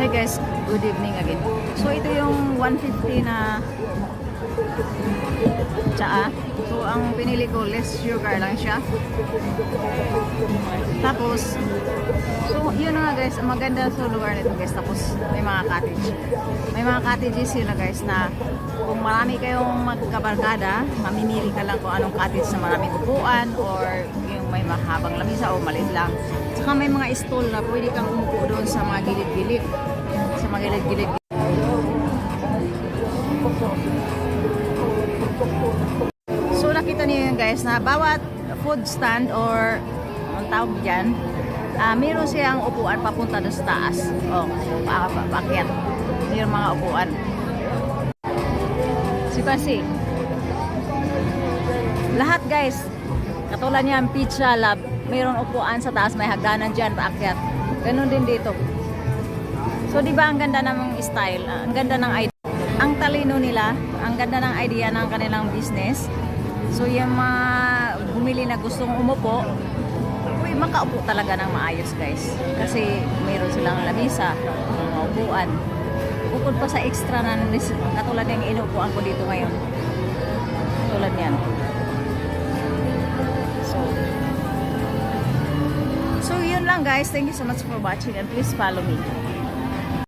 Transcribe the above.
Hi guys, good evening again. So ito yung 150 na tsaa. So ang pinili ko, less sugar lang siya. Tapos, so yun nga guys, maganda sa lugar nito guys. Tapos may mga cottage. May mga cottages sila guys na kung marami kayong magkabarkada, mamimili ka lang kung anong cottage na maraming upuan or may mahabang lamisa o maliit lang. Saka may mga stall na pwede kang umupo doon sa mga gilid-gilid. Sa mga gilid-gilid. So nakita niyo yun guys na bawat food stand or ang tawag dyan, ah meron siyang upuan papunta doon sa taas. O, pa, pa, paakyat. Yung mga upuan. So kasi, lahat guys, katulad niyan, pizza lab, mayroon upuan sa taas, may hagdanan dyan, paakyat. Ganun din dito. So di ba ang ganda ng style, ah, ang ganda ng idea. Ang talino nila, ang ganda ng idea ng kanilang business. So yung mga bumili na gustong umupo, uy, makaupo talaga ng maayos guys. Kasi mayroon silang lamisa, mga upuan. Bukod pa sa extra na katulad ng inuupuan ko dito ngayon. Tulad niyan. So yun lang guys. Thank you so much for watching and please follow me.